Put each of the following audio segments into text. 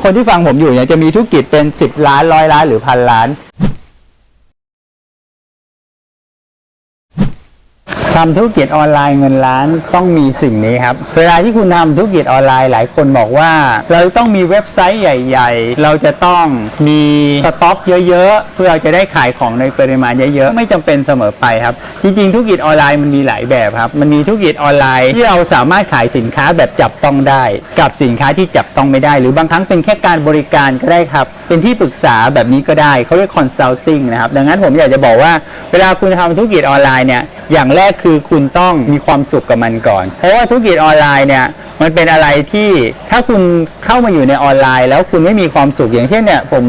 คนที่ฟังผมอยู่เนี่ยจะมีธุรกิจเป็น 10 ล้านร้อยล้านหรือพันล้าน ทำธุรกิจออนไลน์เงินล้านต้องมีสิ่งนี้ครับ เวลาที่คุณทำธุรกิจออนไลน์หลายคนบอกว่า เราต้องมีเว็บไซต์ใหญ่ ๆ เราจะต้องมีสต็อกเยอะๆ เพื่อเราจะได้ขายของในปริมาณเยอะๆ ไม่จำเป็นเสมอไปครับ จริงๆธุรกิจออนไลน์มันมีหลายแบบครับ มันมีธุรกิจออนไลน์ที่เราสามารถขายสินค้าแบบจับต้องได้ กับสินค้าที่จับต้องไม่ได้ หรือบางครั้งเป็นแค่การบริการก็ได้ครับ เป็นที่ปรึกษาแบบนี้ก็ได้เขาเรียก consulting นะครับดังนั้นผมอยากจะบอกว่าเวลาคุณทำธุรกิจออนไลน์เนี่ยอย่างแรกคือคุณต้องมีความสุขกับมันก่อน เพราะว่าธุรกิจออนไลน์เนี่ยมันเป็นอะไรที่ถ้าคุณเข้ามาอยู่ในออนไลน์ แล้วคุณไม่มีความสุขอย่างเช่นเนี่ยผม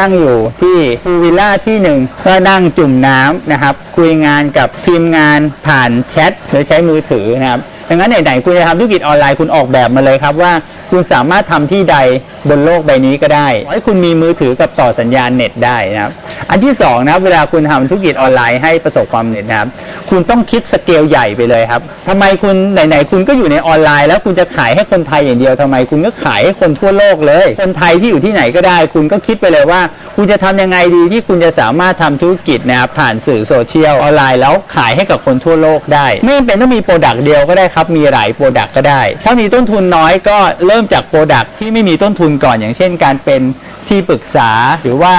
นั่งอยู่ที่พูวิลล่าที่หนึ่งก็นั่งจุ่มน้ำนะครับ คุยงานกับทีมงานผ่านแชทหรือใช้มือถือนะครับดังนั้นไหนๆคุณจะทำธุรกิจออนไลน์คุณออกแบบมาเลยครับว่าคุณสามารถทำที่ใดบนโลกใบนี้ก็ได้ขอให้คุณมีมือถือกับต่อสัญญาณเน็ตได้นะครับ อันที่สองนะครับเวลาคุณทำธุรกิจออนไลน์ให้ประสบความสำเร็จนะครับ คุณต้องคิดสเกลใหญ่ไปเลยครับทำไมคุณไหนๆคุณก็อยู่ในออนไลน์ แล้วคุณจะขายให้คนไทยอย่างเดียวทำไม คุณก็ขายให้คนทั่วโลกเลย คนไทยที่อยู่ที่ไหนก็ได้ คุณก็คิดไปเลยว่า คุณจะทำยังไงดีที่คุณจะสามารถทำธุรกิจนะครับผ่านสื่อโซเชียลออนไลน์แล้วขายให้กับคนทั่วโลกได้ ไม่จำเป็นต้องมีโปรดักต์เดียวก็ได้ครับมีหลายโปรดักต์ก็ได้ ถ้ามีต้นทุนน้อยก็เริ่มจากโปรดักต์ที่ไม่มีต้นทุนก่อนอย่างเช่น การเป็นที่ปรึกษาหรือว่า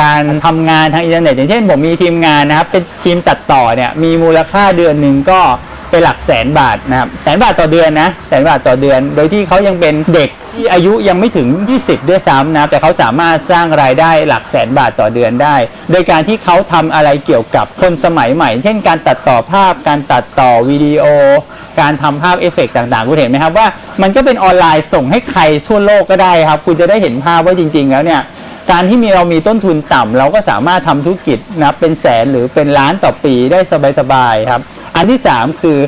การทำงานทางอินเทอร์เน็ตอย่างเช่นผมมีทีมงานนะครับ เป็นทีมตัดต่อเนี่ยมีมูลค่าเดือนหนึ่งก็เป็นหลักแสนบาทนะครับแสนบาทต่อเดือนนะแสนบาทต่อเดือน โดยที่เขายังเป็นเด็กที่อายุยังไม่ถึง 20 ด้วยซ้ำนะแต่เขาสามารถสร้างรายได้หลักแสนบาทต่อเดือนได้ โดยการที่เขาทำอะไรเกี่ยวกับคนสมัยใหม่ เช่นการตัดต่อภาพ การตัดต่อวิดีโอ การทำภาพเอฟเฟกต์ต่างๆ คุณเห็นไหมครับว่า มันก็เป็นออนไลน์ส่งให้ใครทั่วโลกก็ได้ครับ คุณจะได้เห็นภาพว่าจริง ๆ แล้วเนี่ย การที่มีเรามีต้นทุนต่ำเราก็สามารถทำธุรกิจนะเป็นแสนหรือเป็นล้านต่อปีได้สบายๆครับ อันที่ 3 คือ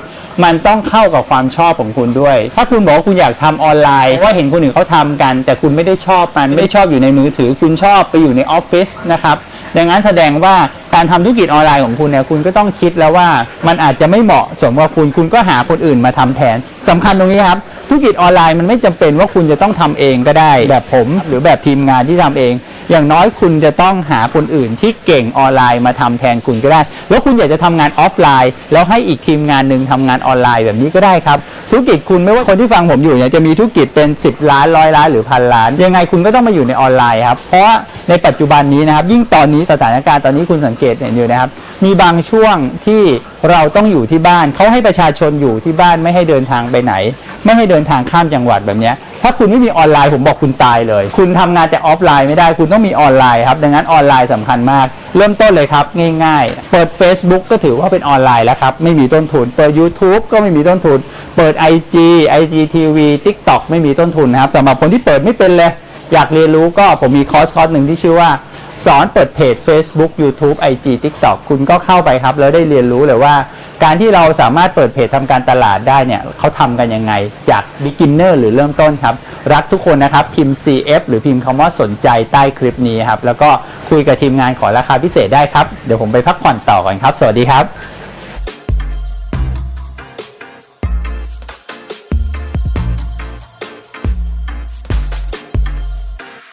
มันต้องเข้ากับความชอบของคุณด้วย ถ้าคุณบอกว่าคุณอยากทำออนไลน์เพราะว่าเห็นคนอื่นเขาทำกัน แต่คุณไม่ได้ชอบมันไม่ได้ชอบอยู่ในมือถือ คุณชอบไปอยู่ในออฟฟิศนะครับดังนั้นแสดงว่าการทำธุรกิจออนไลน์ของคุณเนี่ยคุณก็ต้องคิดแล้วว่ามันอาจจะไม่เหมาะสมกับคุณคุณก็หาคนอื่นมาทำแทนสำคัญตรงนี้ครับธุรกิจออนไลน์มันไม่จำเป็นว่าคุณจะต้องทำเองก็ได้ แบบผมหรือแบบทีมงานที่ทำเอง อย่างน้อยคุณจะต้องหาคนอื่นที่เก่งออนไลน์มาทำแทนคุณก็ได้ แล้วคุณอยากจะทำงานออฟไลน์ แล้วให้อีกทีมงานหนึ่งทำงานออนไลน์แบบนี้ก็ได้ครับ ธุรกิจคุณไม่ว่าคนที่ฟังผมอยู่เนี่ยจะมีธุรกิจเป็น 10 ล้านร้อยล้านหรือพันล้าน ยังไงคุณก็ต้องมาอยู่ในออนไลน์ครับ เพราะในปัจจุบันนี้นะครับ ยิ่งตอนนี้สถานการณ์ตอนนี้คุณสังเกตเห็นอยู่นะครับ มีบางช่วงที่เราต้องอยู่ที่บ้านเขาให้ประชาชนอยู่ที่บ้านไม่ให้เดินทางไปไหน ไม่ให้เดินทางข้ามจังหวัดแบบนี้ ถ้าคุณไม่มีออนไลน์ผมบอกคุณตายเลย คุณทำงานแต่ออฟไลน์ไม่ได้คุณต้องมีออนไลน์ครับดังนั้นออนไลน์สำคัญมาก เริ่มต้นเลยครับง่ายๆ เปิด Facebook ก็ถือว่าเป็นออนไลน์แล้วครับไม่มีต้นทุน เปิด YouTube ก็ไม่มีต้นทุน เปิด IG IGTV TikTok ไม่มีต้นทุนนะครับสำหรับคนที่เปิดไม่เป็นเลยอยากเรียนรู้ก็ผมมีคอร์สคอร์สหนึ่งที่ชื่อว่าสอนเปิดเพจ Facebook YouTube IG TikTok คุณก็เข้าไปครับ แล้วได้เรียนรู้เลยว่า การที่เราสามารถเปิดเพจทำการตลาดได้เนี่ยเขาทำกันยังไง จาก beginner หรือเริ่มต้นครับ รักทุกคนนะครับพิมพ์ CF หรือพิมพ์คำว่าสนใจใต้คลิปนี้ครับ แล้วก็คุยกับทีมงานขอราคาพิเศษได้ครับ เดี๋ยวผมไปพักผ่อนต่อก่อนครับ สวัสดีครับ